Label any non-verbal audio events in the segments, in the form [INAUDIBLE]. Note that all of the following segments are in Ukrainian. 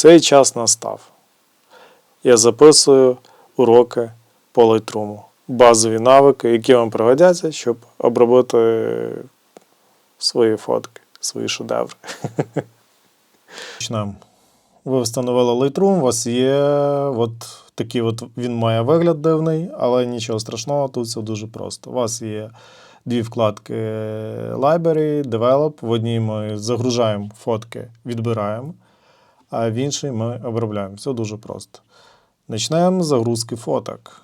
Цей час настав. Я записую уроки по Lightroom. Базові навики, які вам пригодяться, щоб обробити свої фотки, свої шедеври. [LAUGHS] Почнемо. Ви встановили Lightroom, у вас є от такий от він має вигляд дивний, але нічого страшного, тут все дуже просто. У вас є дві вкладки Library, Develop. В одній ми загружаємо фотки, відбираємо, а в іншій ми обробляємо. Все дуже просто. Почнемо з загрузки фоток.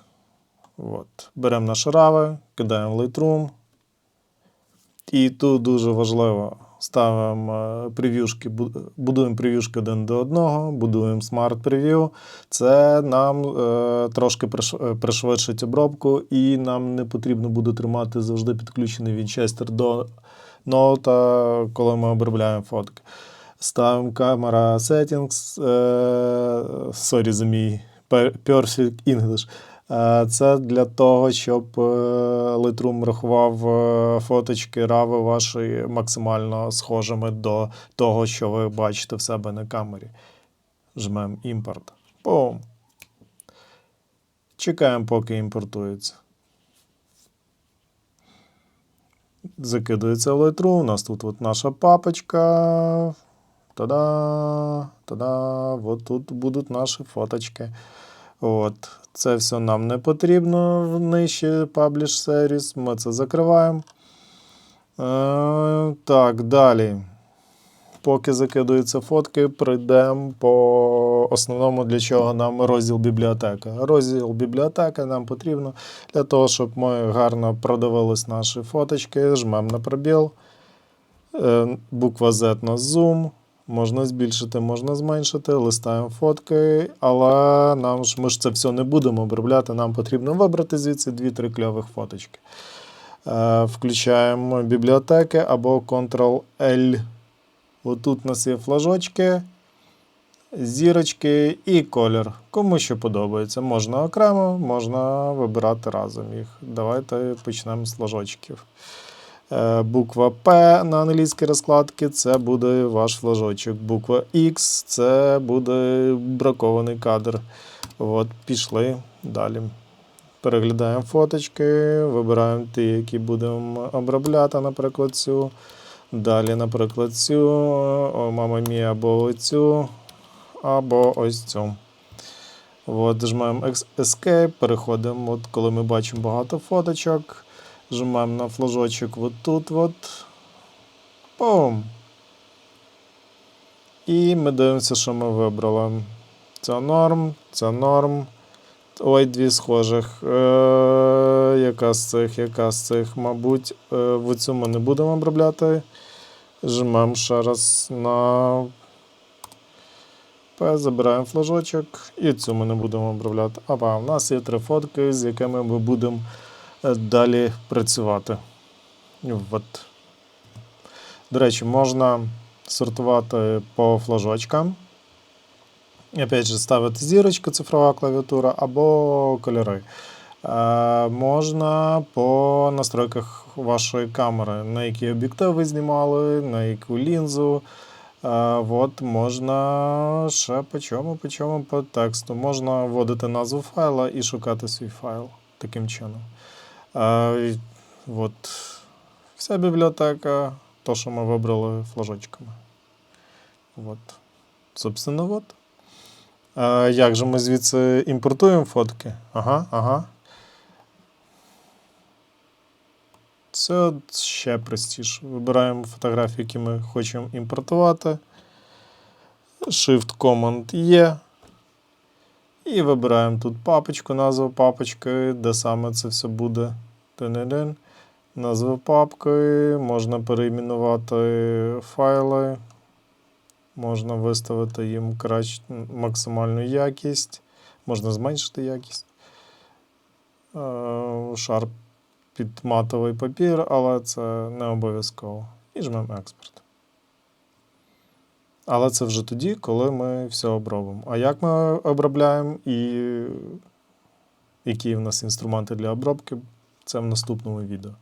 От. Беремо наші рави, кидаємо в Lightroom. І тут дуже важливо. Ставимо е, прев'юшки, будуємо прев'юшки один до одного, будуємо смарт прев'ю. Це нам е, трошки е, пришвидшить обробку, і нам не потрібно буде тримати завжди підключений вінчестер до ноута, коли ми обробляємо фотки. Ставимо камера settings, е, sorry за мій perfect English. Е, Це для того, щоб е, Lightroom рахував фоточки рави ваші максимально схожими до того, що ви бачите в себе на камері. Жмемо імпорт. Бум. Чекаємо, поки імпортується. Закидується в Lightroom. У нас тут от наша папочка. Та-да! Та-да! От тут будуть наші фоточки. От. Це все нам не потрібно в нижче Publish Series. Ми це закриваємо. Е, так, далі. Поки закидуються фотки, прийдемо по основному, для чого нам розділ бібліотека. Розділ бібліотека нам потрібно для того, щоб ми гарно продивились наші фоточки. Жмемо на пробіл. Е, Буква Z на зум. Можна збільшити, можна зменшити, листаємо фотки, але нам ж ми ж це все не будемо обробляти. Нам потрібно вибрати звідси 2-3 кльових фоточки. Е, Включаємо бібліотеки або Ctrl-L. Отут у нас є флажочки, зірочки і колір. Кому що подобається. Можна окремо, можна вибирати разом їх. Давайте почнемо з флажочків. Е, Буква П на англійській розкладці це буде ваш флажочок. Буква X це буде бракований кадр. От, пішли далі. Переглядаємо фоточки, вибираємо ті, які будемо обробляти, наприклад, цю. Далі, наприклад, цю, о, мама мія, або оцю, або ось цю. От, жмемо Escape, переходимо, от, коли ми бачимо багато фоточок. Жмемо на флажочок от тут. От. Пум. І ми дивимося, що ми вибрали. Це норм, це норм. Ой, дві схожих. Е, яка з цих, яка з цих, мабуть, е, в цю ми не будемо обробляти. Жмемо ще раз на П, забираємо флажочок і цю ми не будемо обробляти. Апа, у нас є три фотки, з якими ми будемо далі працювати. От. До речі, можна сортувати по флажочкам. Опять же, ставити зірочку, цифрова клавіатура або кольори. Е, можна по настройках вашої камери, на який об'єктив ви знімали, на яку лінзу. Е, от можна ще по чому, по чому по тексту. Можна вводити назву файла і шукати свій файл таким чином. І от вся бібліотека, то, що ми вибрали флажочками. От. Собственно, от. Е, як же ми звідси імпортуємо фотки? Ага, ага. Це ще простіше. Вибираємо фотографії, які ми хочемо імпортувати. Shift-Command є. І вибираємо тут папочку, назву папочки, де саме це все буде. Тин-дин. Назву папки, можна переіменувати файли, можна виставити їм краще максимальну якість, можна зменшити якість. Е, Шар під матовий папір, але це не обов'язково. І жмемо експорт. Але це вже тоді, коли ми все обробимо. А як ми обробляємо і які в нас інструменти для обробки, це в наступному відео.